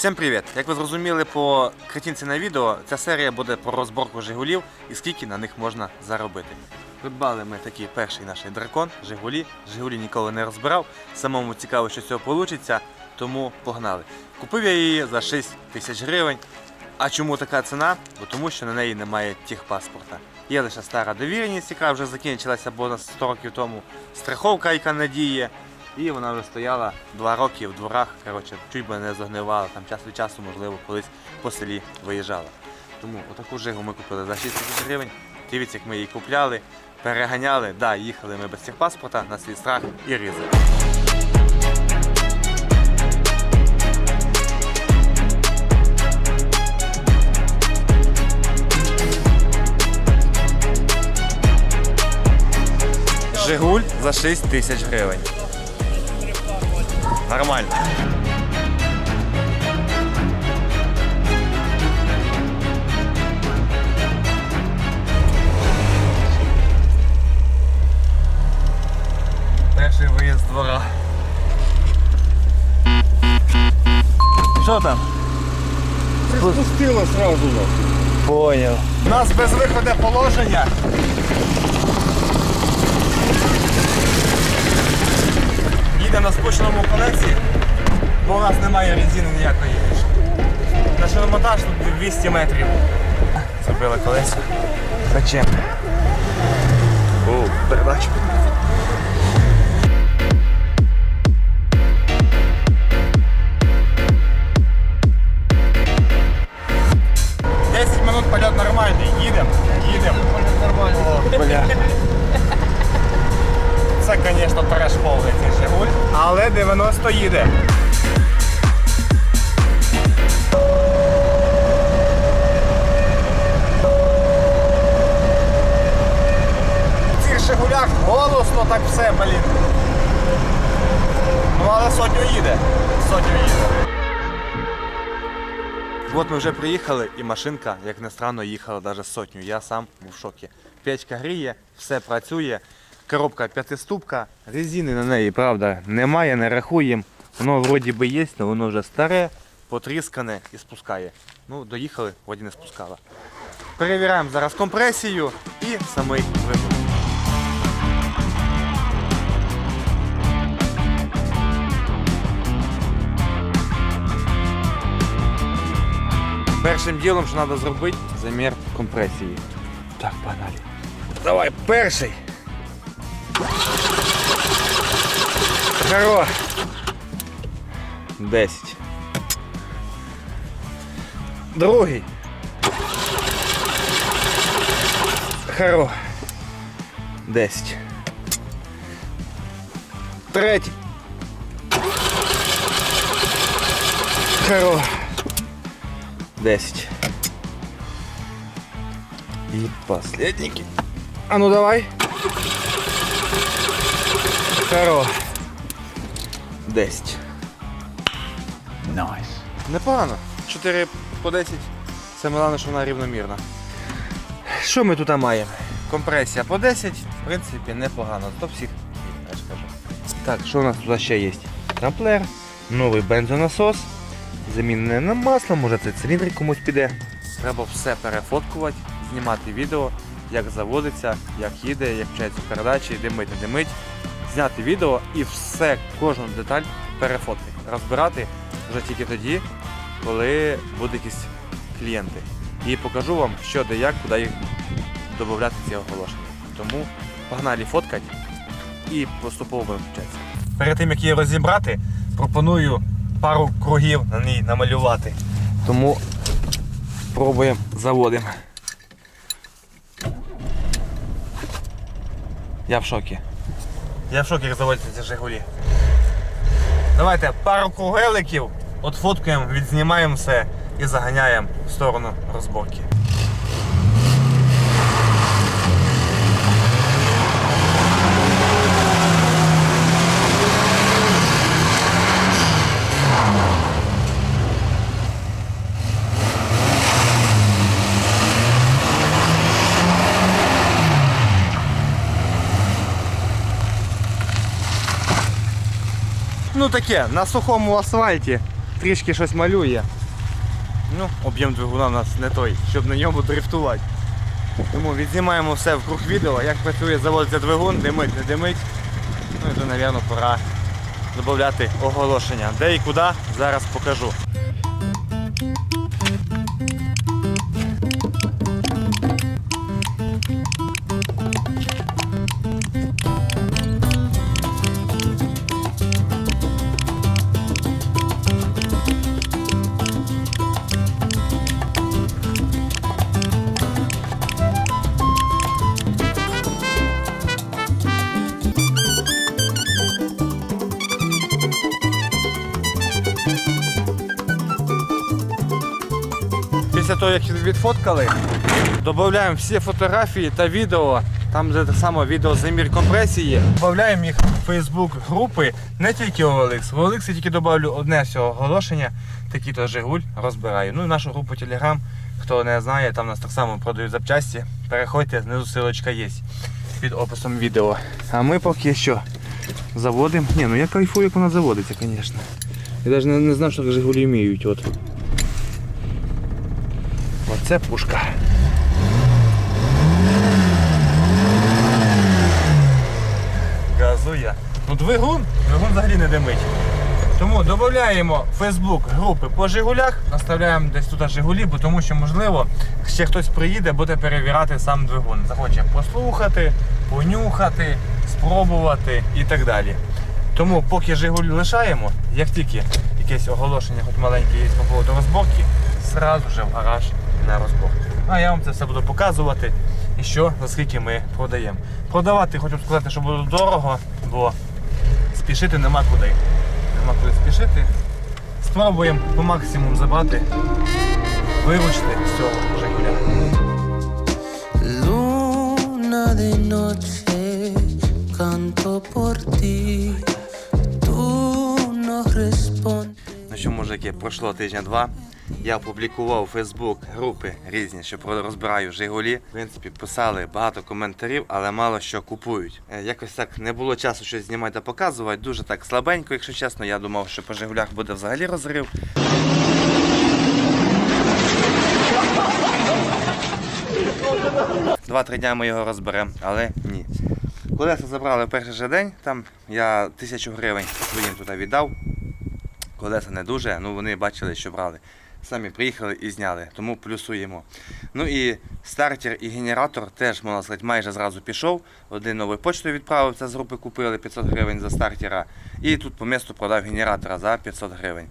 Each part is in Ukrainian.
Всім привіт! Як ви зрозуміли по картинці на відео, ця серія буде про розборку Жигулів і скільки на них можна заробити. Придбали ми такий перший наш дракон Жигулі. Жигулі ніколи не розбирав. Самому цікаво, що з цього вийде, тому погнали. Купив я її за 6 тисяч гривень. А чому така ціна? Бо тому що на неї немає техпаспорта. Є лише стара довіреність, яка вже закінчилася бо 100 років тому. Страховка, яка надіє. І вона вже стояла два роки в дворах, коротше, чуть би не загнивала, там час від часу, можливо, колись по селі виїжджала. Тому отаку жигу ми купили за 6 тисяч гривень. Дивіться, як ми її купляли, переганяли, да, їхали ми без техпаспорта на свій страх і ризик. Жигуль за 6 тисяч гривень. Нормально. Перший виїзд з двора. Що там? Спустила сразу. Понял. У нас безвиходне положення. Їде на спущеному колесі, бо у нас немає резини ніякої. На шиномонтаж тут 200 метрів. Зробили колесо. Зачем? О, передачу. Сотню їде. От ми вже приїхали, і машинка, як не странно, їхала навіть сотню. Я сам був в шокі. Печка гріє, все працює. Коробка п'ятиступка, резини на неї, правда, немає, не рахуємо. Воно вроді би є, але воно вже старе, потріскане і спускає. Ну, доїхали, вроді не спускала. Перевіряємо зараз компресію і самий вибух. Першим ділом, що треба зробити, замір компресії. Так, погнали. Давай, перший. Хорош. 10. Другий. Хорош. 10. Третій. Хорош. 10. И последники. А ну давай. Хорош. 10. Найс. Непогано. 4 по 10. Це головне, що вона рівномірна. Що ми тут маємо? Компресія по 10, в принципі, непогано. То всіх, я ж кажу. Так, що у нас тут ще є? Трамплер, новий бензонасос, замінене на масло, може це циліндрик комусь піде. Треба все перефоткувати, знімати відео, як заводиться, як їде, як вчається передачі, димить, не димить. Зняти відео і все, кожну деталь перефоткати. Розбирати вже тільки тоді, коли будуть якісь клієнти. І покажу вам, що де як, куди їх додати ці оголошення. Тому погнали фоткати і поступово будемо включатися. Перед тим як її розібрати, пропоную пару кругів на ній намалювати. Тому пробуємо заводимо. Я в шокі. Я в шокі, як заводяться ці Жигулі. Давайте пару кругеликів, отфоткаємо, відзнімаємо все і заганяємо в сторону розборки. Ну таке, на сухому асфальті трішки щось малює. Ну, об'єм двигуна у нас не той, щоб на ньому дрифтувати. Тому відзнімаємо все в круг відео, як працює, заводиться двигун, димить, не димить. Ну і вже, мабуть, пора додати оголошення. Де і куди, зараз покажу. Того, як відфоткали, додаємо всі фотографії та відео. Там де те саме відео замір компресії. Додаємо їх в Facebook групи, не тільки OLX. В OLX я тільки додавлю одне всього оголошення, такий то Жигуль розбираю. Ну і нашу групу Telegram, хто не знає, там нас так само продають запчасті. Переходьте, знизу ссылочка є під описом відео. А ми поки що заводимо. Ні, ну я кайфую, як вона заводиться, звісно. Я навіть не, знав, що Жигулі вміють. От. Оце пушка. Газує. Ну двигун, двигун взагалі не димить. Тому додаємо Facebook групи по Жигулях, наставляємо десь тут Жигулі, бо тому що можливо ще хтось приїде, буде перевіряти сам двигун. Захоче послухати, понюхати, спробувати і так далі. Тому поки Жигуль лишаємо, як тільки якесь оголошення, хоч маленьке є по поводу розборки, зразу же в гараж на розборку. А я вам це все буду показувати і що, за скільки ми продаємо. Продавати хочу сказати, що буде дорого, бо спішити нема куди. Нема куди спішити. Спробуємо по максимуму забрати, виручити з цього Жигуля. Luna de noche, canto por ti. Tú no respondes. Ну що, мужики, пройшло тижня-два. Я опублікував у Facebook групи різні, що розбираю Жигулі. В принципі, писали багато коментарів, але мало що купують. Е, Якось так не було часу щось знімати та показувати. Дуже так слабенько, якщо чесно. Я думав, що по Жигулях буде взагалі розрив. Два-три дня ми його розберемо, але ні. Колеса забрали в перший же день, там я тисячу гривень своїм туди віддав. Колеса не дуже, ну вони бачили, що брали. Самі приїхали і зняли, тому плюсуємо. Ну і стартер і генератор теж, можна сказати, майже зразу пішов. Один новий почтою відправився з групи, купили 500 гривень за стартера. І тут по місту продав генератора за 500 гривень.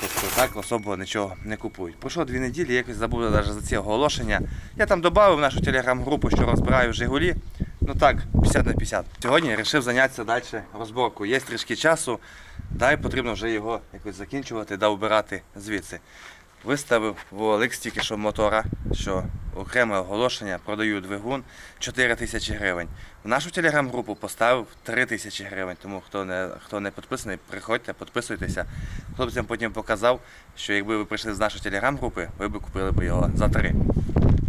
Тобто так особо нічого не купують. Пройшло дві неділі, якось забули навіть за ці оголошення. Я там додав нашу телеграм-групу, що розбираю Жигулі. Ну так, 50 на 50. Сьогодні вирішив зайнятися далі розборкою. Є трішки часу, дай потрібно вже його якось закінчувати да вбирати звідси. Виставив в OLX тільки що мотора, що окреме оголошення, продаю двигун 4 тисячі гривень. В нашу телеграм-групу поставив 3 тисячі гривень, тому хто не, хто не підписаний, приходьте, підписуйтеся. Хлопцям потім показав, що якби ви прийшли з нашої телеграм-групи, ви б купили б його за 3.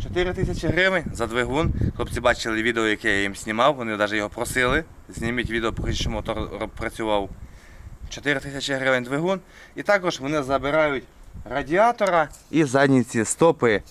4 тисячі гривень за двигун. Хлопці бачили відео, яке я їм знімав, вони навіть його просили. Зніміть відео, поки що мотор працював. 4 тисячі гривень двигун. І також вони забирають радіатора і задні ці стопи.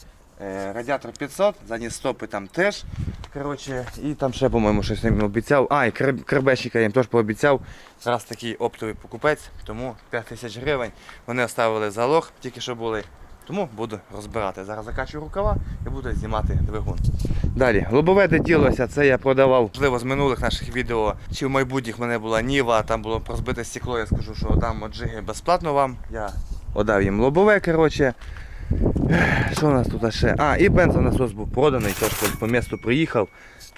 Е, Радіатор 500, задні стопи там теж. Коротше, і там ще, по-моєму, щось їм обіцяв. А, і креб- кребешника їм теж пообіцяв. Раз такий оптовий покупець, тому 5 тисяч гривень. Вони оставили залог, тільки що були. Тому буду розбирати. Зараз закачую рукава і буду знімати двигун. Далі, лобове де ділося, це я продавав, можливо, з минулих наших відео. Чи в майбутніх в мене була Ніва, там було розбите стекло, я скажу, що от джиги безплатно вам. Я отдав їм лобове, коротше. Що у нас тут ще? А, і бензонасос був проданий, теж по, місту приїхав.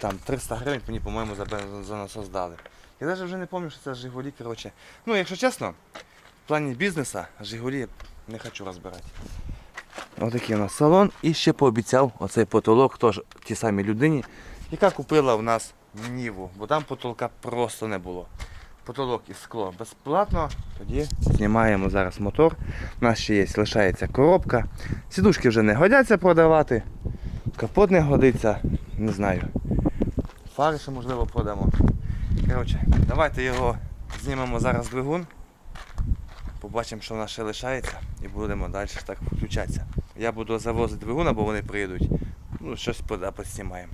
Там 300 гривень мені, по-моєму, за бензонасос дали. Я навіть вже не пам'ятаю, що це Жигулі, коротше. Ну, якщо чесно, в плані бізнесу Жигулі не хочу розбирати. Отакий у нас салон. І ще пообіцяв оцей потолок теж тій самій людині, яка купила в нас Ніву, бо там потолка просто не було. Потолок і скло безплатно. Тоді знімаємо зараз мотор. У нас ще є, лишається коробка. Сідушки вже не годяться продавати. Капот не годиться, не знаю. Фари ще можливо продамо. Коротше, давайте його знімемо зараз двигун. Побачимо, що в нас ще лишається, і будемо далі так включатися. Я буду завозити двигун, бо вони приїдуть. Ну, щось поснімаємо.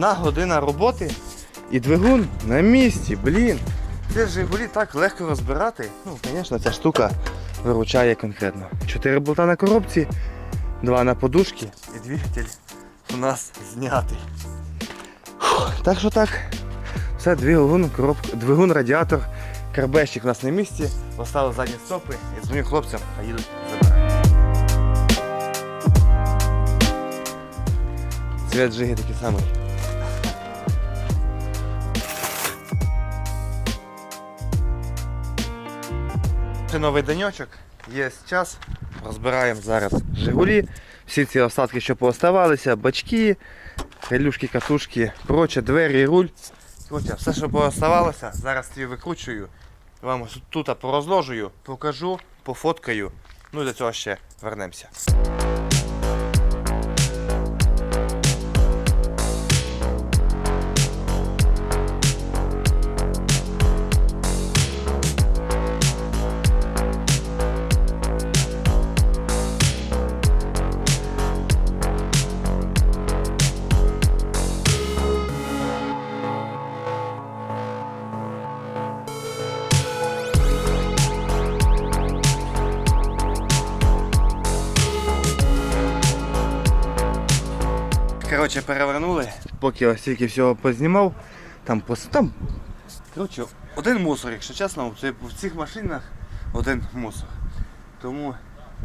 Одна година роботи і двигун на місці, блін. Це Жигулі так легко розбирати. Ну, звісно, ця штука виручає конкретно. Чотири болта на коробці, два на подушки і двигатель у нас знятий. Фух, так що так. Все, двигун, коробка, двигун, радіатор, карбещик у нас на місці, поставив задні стопи і дзвоню хлопцям, а їдуть забирати. Цвет жиги такий самий. Це новий денечок, є час. Розбираємо зараз Жигулі. Всі ці остатки, що пооставалися, бачки, релюшки, катушки, проче, двері, руль. Коротше, все, що пооставалося, зараз її викручую. Вам тут порозложую, покажу, пофоткаю. Ну і до цього ще вернемося. Коротше, перевернули, поки ось тільки всього познімав. Там, там коротше, один мусор, якщо чесно, в цих машинах один мусор. Тому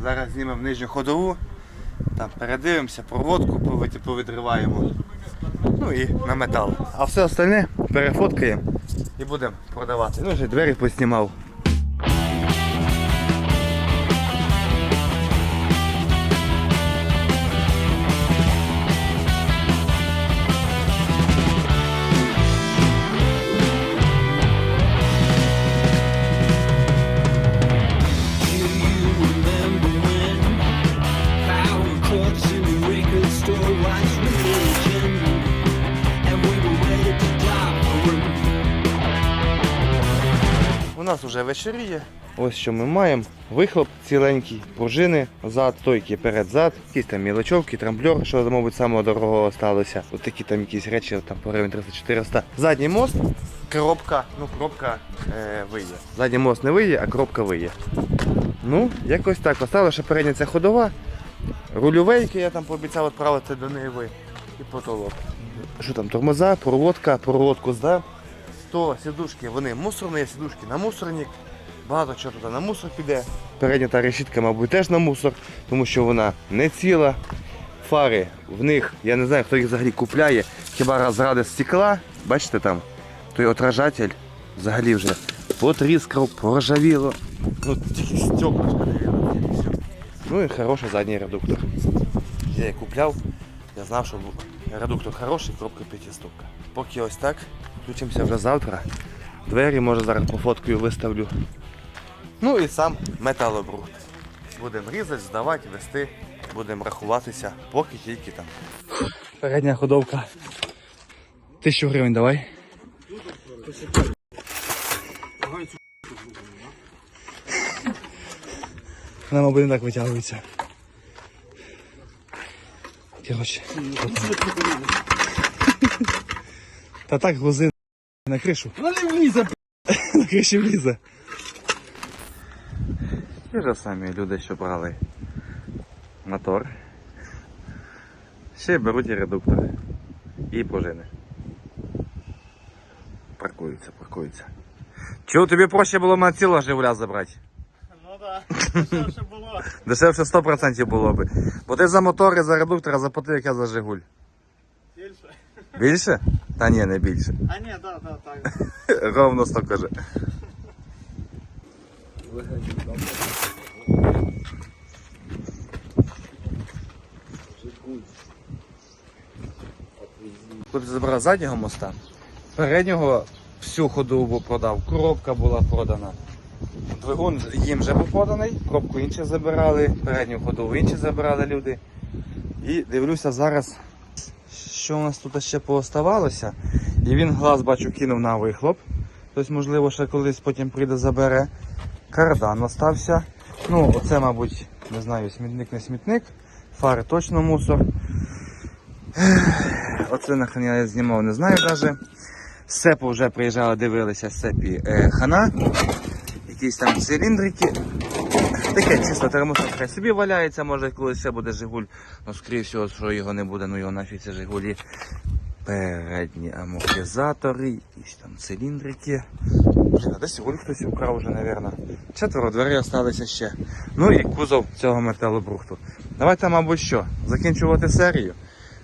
зараз знімемо нижню ходову, там передивимося, проводку повідриваємо. Ну і на метал. А все остальне перефоткаємо і будемо продавати. Ну вже двері поснімав. Нас вже вечеріє. Ось що ми маємо. Вихлоп ціленький, пружини, зад, стойки перед-зад, якісь там мілочовки, трамблер, що, мабуть, самого дорогого сталося. От такі там якісь речі, там по гривень 300-400. Задній мост, коробка, ну коробка е, виє. Задній мост не виє, а коробка виє. Ну, якось так. Осталося ще передня ця ходова. Рульовейки я там пообіцяв відправити до Ниви і потолок. Що там, тормоза, проводка, проводку здав. То сідушки, вони мусорні, сідушки на мусорник. Багато чого туди на мусор піде. Передня та решітка, мабуть, теж на мусор, тому що вона не ціла. Фари в них, я не знаю, хто їх взагалі купляє, хіба розради стекла, бачите там, той отражатель взагалі вже потріскав, поржавіло. Ну, тільки стеклышко не видно. Ну і хороший задній редуктор. Я її купляв, я знав, що редуктор хороший, коробка п'ятиступка. Поки ось так, включимося вже завтра. Двері, може, зараз по фоткою виставлю. Ну і сам металобрухт. Будемо різати, здавати, вести, будемо рахуватися, поки тільки там. Передня ходовка. Тисячу гривень давай. Мабуть, не так витягується. Коротше. Та так глузи на кришу. Вона не влізе, На криші влізе. Ті ж самі люди, що брали мотор. Ще беруть і редуктори. І пружини. Паркуються, паркуються. Чого тобі проще було мене цілого Жигуля забрати? Ну так, дешевше було. Дешевше 100% було би. Бо ти за мотор і за редуктора заплатив, як я за Жигуль. Більше. Більше? Та ні, не більше. А ні, да, да, так. Ровно 100 каже. Хлопець забрав заднього моста, переднього всю ходову продав, коробка була продана. Двигун їм вже був проданий, коробку інші забирали, передню ходову інші забирали люди. І дивлюся зараз, що у нас тут ще пооставалося. І він глаз бачу кинув на вихлоп. Тобто, можливо, ще колись потім прийде забере. Кардан остався. Ну, оце, мабуть, не знаю, смітник не смітник. Фари точно мусор. Оце нахрен я знімав, не знаю навіть. Сепу вже приїжджали, дивилися сепі е, хана. Якісь там циліндрики. Таке чисто термосом хай собі валяється, може колись ще буде Жигуль. Ну, скоріше всього, що його не буде, ну його нафіг це Жигулі. Передні амортизатори, якісь там циліндрики. Блін, десь Жигуль хтось украв вже, мабуть. Четверо дверей залишилися ще. Ну і кузов цього металобрухту. Давайте, мабуть, що, закінчувати серію.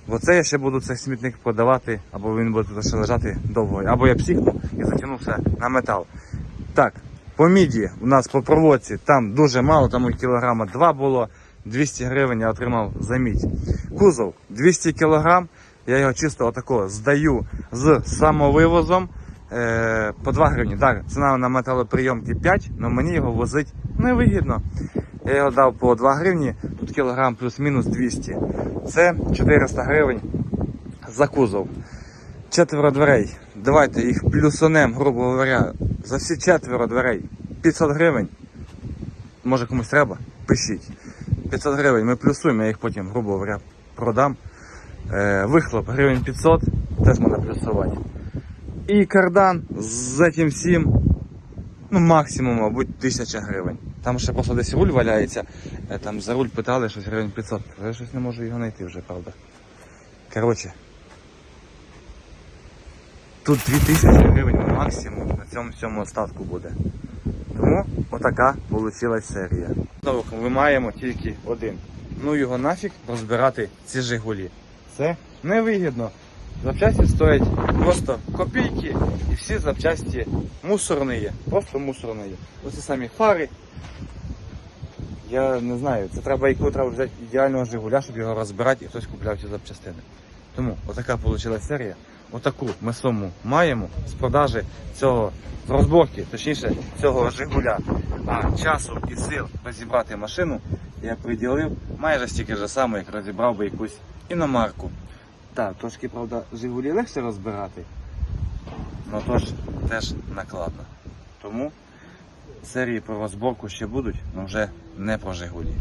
Бо це я ще буду цей смітник продавати, або він буде тут ще лежати довго. Або я психну і закину все на метал. Так, по міді у нас по проводці там дуже мало, там кілограма 2 було, 200 гривень я отримав за мідь. Кузов 200 кілограм, я його чисто отако здаю з самовивозом е, по 2 гривні. Так, ціна на металоприйомки 5, але мені його возить невигідно. Я його дав по 2 гривні, тут кілограм плюс-мінус 200. Це 400 гривень за кузов. Четверо дверей. Давайте їх плюсанем, грубо говоря, за всі четверо дверей 500 гривень. Може комусь треба? Пишіть. 500 гривень ми плюсуємо, я їх потім, грубо говоря, продам. Е, вихлоп гривень 500, теж можна плюсувати. І кардан з цим всім, ну максимум, мабуть, 1000 гривень. Там ще просто десь руль валяється. Е, Там за руль питали щось гривень 500. Я щось не можу його знайти вже, правда. Коротше, Тут 2000 гривень максимум на цьому всьому остатку буде. Тому отака вийшла серія. Ми маємо тільки один. Ну його нафіг розбирати ці Жигулі. Це невигідно. Запчасті стоять просто копійки і всі запчасті мусорні. Просто мусорні. Ось самі фари. Я не знаю, це треба яку треба взяти ідеального Жигуля, щоб його розбирати і хтось купляв ці запчастини. Тому отака вийшла серія. Отаку ми суму маємо з продажі цього розборки, точніше цього Жигуля. А часу і сил розібрати машину я приділив майже стільки ж саме, як розібрав би якусь іномарку. Так, трошки, правда, Жигулі легше розбирати, але тож теж накладно. Тому серії про розборку ще будуть, але вже не про Жигулі.